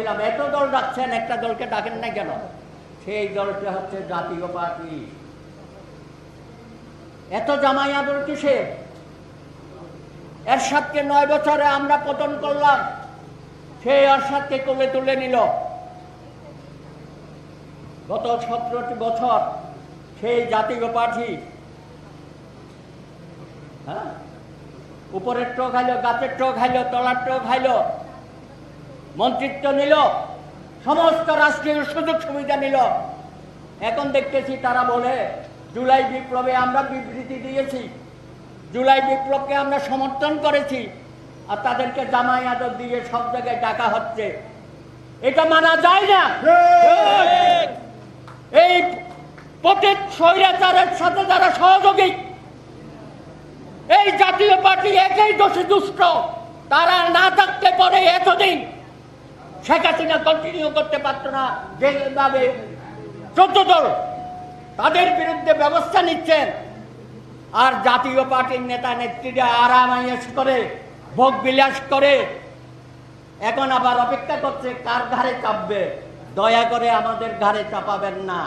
বলছিলাম, এত দল ডাকছেন, একটা দলকে ডাকেন না কেন? সেই দলটা হচ্ছে জাতীয় পার্টি। এত জামাই আদর কিসে এরশাদকে নয় বছরে আমরা পতন করলাম। সেই এরশাদকে কোলে তুলে নিল। গত সতেরোটি বছর সেই জাতীয় পার্টি হ্যাঁ? উপরের টো খাইলো গাছের টো খাইলো তলার টো খাইলো মন্ত্রিত্ব নিল, সমস্ত রাষ্ট্রীয় সুযোগ সুবিধা নিল। এখন দেখতেছি তারা বলে, জুলাই বিপ্লবে আমরা বিবৃতি দিয়েছি। জুলাই বিপ্লবকে আমরা সমর্থন করেছি, আর তাদেরকে জামাই আদর দিয়ে সব জায়গায় ডাকা হচ্ছে। এটা মানা যায় না। এই পতিত স্বৈরাচারের সাথে যারা সহযোগী, এই জাতীয় পার্টি একই দোষী, দুষ্ট। তারা না থাকতে পারে এতদিন। শেখ হাসিনা কন্টিনিউ করতে পারত না, যেভাবে চোদ্দ দল তাদের বিরুদ্ধে ব্যবস্থা নিচ্ছেন, আর জাতীয় পার্টির নেতা নেত্রীরা আরাম করে, ভোগ বিলাস করে, এখন আবার অপেক্ষা করছে কার ঘাড়ে চাপবে। দয়া করে আমাদের ঘাড়ে চাপাবেন না।